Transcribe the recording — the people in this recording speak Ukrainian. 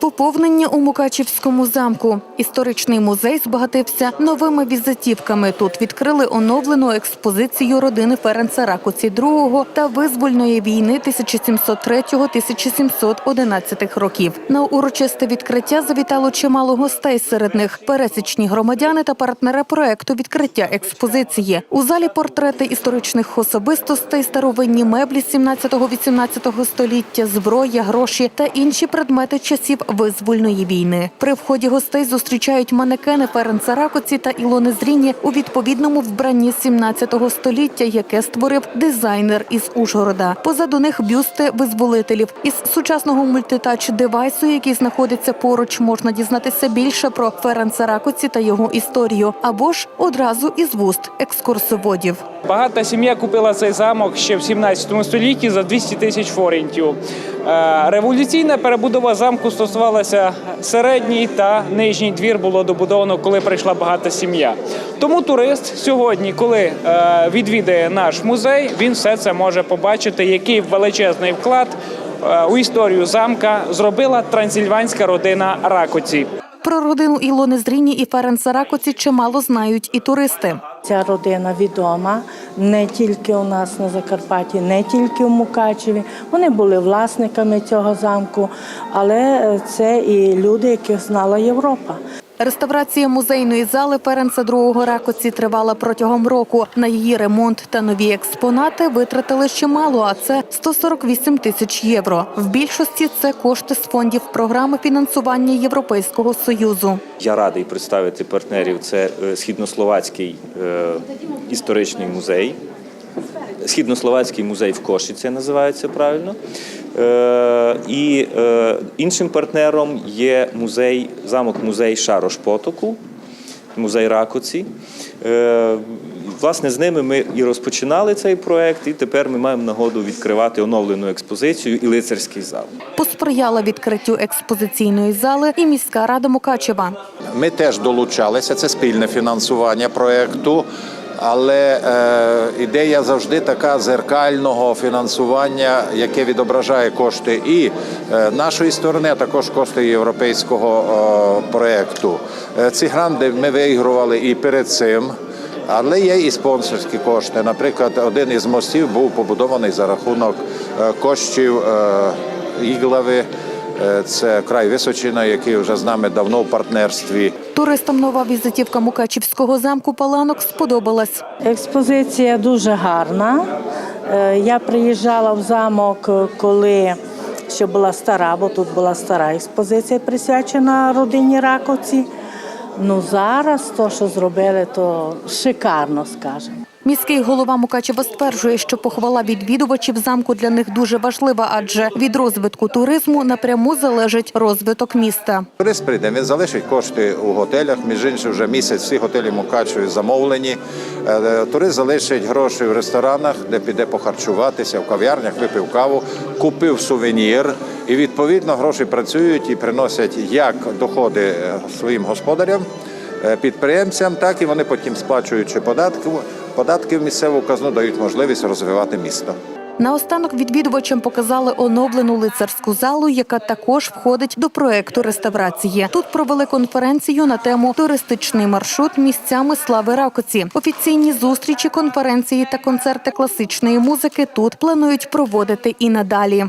Поповнення у Мукачівському замку. Історичний музей збагатився новими візитівками. Тут відкрили оновлену експозицію родини Ференца Ракоці II та визвольної війни 1703-1711 років. На урочисте відкриття завітало чимало гостей. Серед них пересічні громадяни та партнери проекту відкриття експозиції. У залі портрети історичних особистостей, старовинні меблі 17-18 століття, зброя, гроші та інші предмети часів визвольної війни. При вході гостей зустрічають манекени Ференца Ракоці та Ілони Зріні у відповідному вбранні 17 століття, яке створив дизайнер із Ужгорода. Позаду них бюсти визволителів. Із сучасного мультитач девайсу, який знаходиться поруч, можна дізнатися більше про Ференца Ракоці та його історію, або ж одразу із вуст екскурсоводів. Багата сім'я купила цей замок ще в 17 столітті за 200 тисяч форінтів. Е, Революційна перебудова замку стосувалася середній та нижній двір було добудовано, коли прийшла багата сім'я. Тому турист сьогодні, коли е, відвідає наш музей, він все це може побачити, який величезний вклад е, у історію замка зробила трансильванська родина Ракоці. Про родину Ілони Зріні і Ференца Ракоці чимало знають і туристи. Ця родина відома не тільки у нас на Закарпатті, не тільки в Мукачеві. Вони були власниками цього замку, але е, це і люди, яких знала Європа. Реставрація музейної зали Ференца II Ракоці тривала протягом року. На її ремонт та нові експонати витратили чимало, а це 148 тисяч євро. В більшості це кошти з фондів програми фінансування Європейського союзу. Я радий представити партнерів. Це е, Східнословацький е, історичний музей. Східнословацький музей в Кошиці називається правильно. Е, І е, іншим партнером є музей, замок-музей Шарош Потоку, музей Ракоці. Е, Власне, з ними ми і розпочинали цей проект, і тепер ми маємо нагоду відкривати оновлену експозицію і лицарський зал. Посприяла відкриттю експозиційної зали і міська рада Мукачева. Ми теж долучалися, це спільне фінансування проєкту. Але е, ідея завжди така зеркального фінансування, яке відображає кошти і е, нашої сторони, а також кошти європейського е, проєкту. Е, ці гранди ми виігрували і перед цим. Але є і спонсорські кошти. Наприклад, один із мостів був побудований за рахунок е, коштів Іглави. Е, Це край Височина, який вже з нами давно в партнерстві. Туристам нова візитівка Мукачівського замку Паланок сподобалась. Експозиція дуже гарна. Е, Я приїжджала в замок, е, коли ще була стара, бо тут була стара експозиція присвячена родині Раковці. Ну зараз то, що зробили, то шикарно, скажемо. Міський голова Мукачева стверджує, що похвала відвідувачів замку для них дуже важлива, адже від розвитку туризму напряму залежить розвиток міста. Турист прийде, він залишить кошти у готелях. Між іншим, вже місяць всі готелі Мукачеві замовлені. Е, е, Турист залишить гроші в ресторанах, де піде похарчуватися, в кав'ярнях, випив каву, купив сувенір. І відповідно гроші працюють і приносять як доходи е, своїм господарям, підприємцям, так і вони потім сплачуючи податки, податки в місцеву казну дають можливість розвивати місто. Наостанок відвідувачам показали оновлену лицарську залу, яка також входить до проекту реставрації. Тут провели конференцію на тему туристичний маршрут місцями слави Ракоці. Офіційні зустрічі, конференції та концерти класичної музики тут планують проводити і надалі.